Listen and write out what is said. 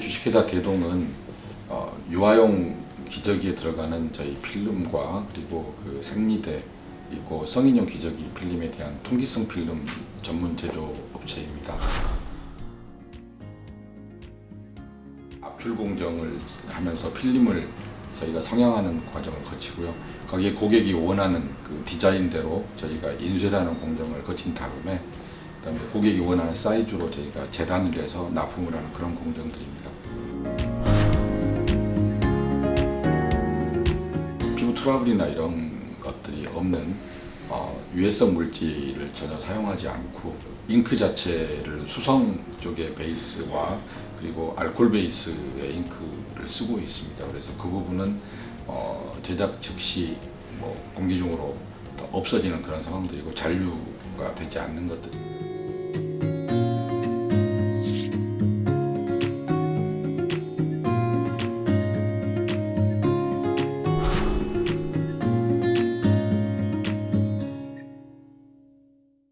주식회사 대동은 어, 유아용 기저귀에 들어가는 저희 필름과 그리고 그 생리대 그리고 성인용 기저귀 필름에 대한 통기성 필름 전문 제조 업체입니다. 압출 공정을 하면서 필름을 저희가 성형하는 과정을 거치고요. 거기에 고객이 원하는 그 디자인대로 저희가 인쇄라는 공정을 거친 다음에 그다음에 고객이 원하는 사이즈로 저희가 재단을 해서 납품을 하는 그런 공정들입니다. 피부 트러블이나 이런 것들이 없는 어, 유해성 물질을 전혀 사용하지 않고 잉크 자체를 수성 쪽의 베이스와 그리고 알코올 베이스의 잉크를 쓰고 있습니다. 그래서 그 부분은 어, 제작 즉시 뭐 공기 중으로 더 없어지는 그런 상황들이고 잔류가 되지 않는 것들.